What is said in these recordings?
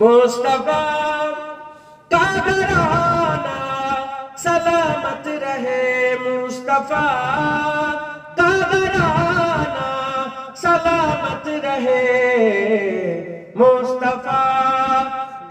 মোস্তফা কাগরানা সলামত রহে মুস্তফা কাগরানা সলামত রহে মুস্তফা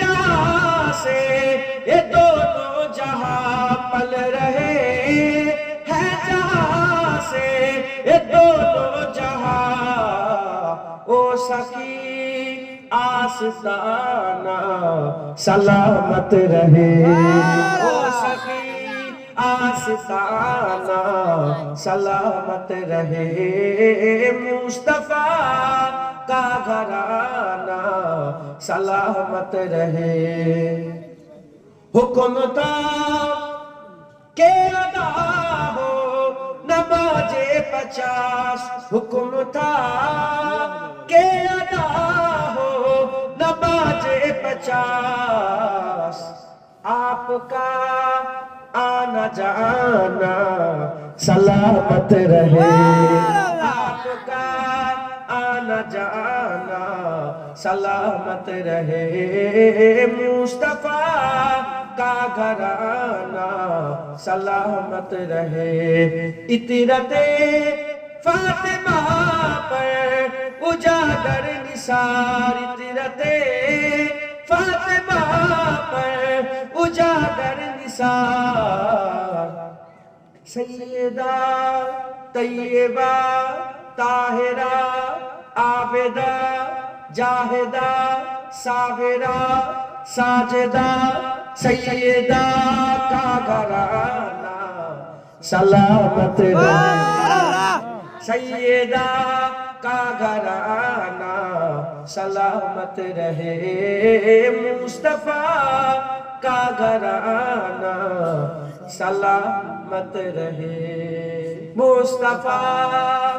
جہاں سے یہ دونوں جہاں پل رہے ہیں جہاں سے یہ دونوں جہاں او سکی آستانہ سلامت رہے۔ او سکی آستانہ سلامت رہے۔ مصطفیٰ کا گھرانہ سلامت رہے۔ حکم تا کے ادا ہو نماز پچاس۔ حکم تا کے ادا ہو نماز پچاس۔ آپ کا آنا جانا سلامت رہے۔ سلامت رہے۔ مصطفیٰ کا گھرانہ سلامت رہے۔ اطرت فاطمہ پر اجاگر نثار۔ اطرت فاطمہ پر اجاگر نثار۔ سیدہ طیبہ طاہرہ، عابدہ جاہدہ ساغرہ ساجدہ سیدہ کا گھرانہ سلامت رہنا۔ سیدہ کا گھرانہ سلامت رہے۔ مصطفیٰ کا گھرانہ سلامت رہے۔ مصطفیٰ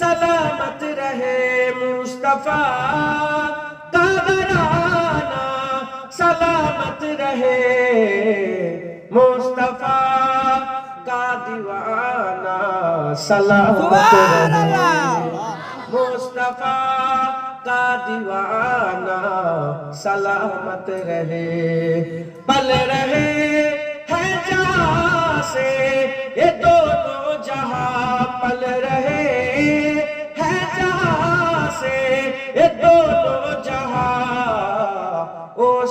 سلامت رہے مصطفیٰ دادرانا سلامت رہے مصطفیٰ کا دیوانہ سلامت رہے مصطفیٰ کا دیوانہ سلامت رہے۔ پل رہے ہے جہاں سے یہ دو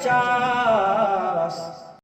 Just.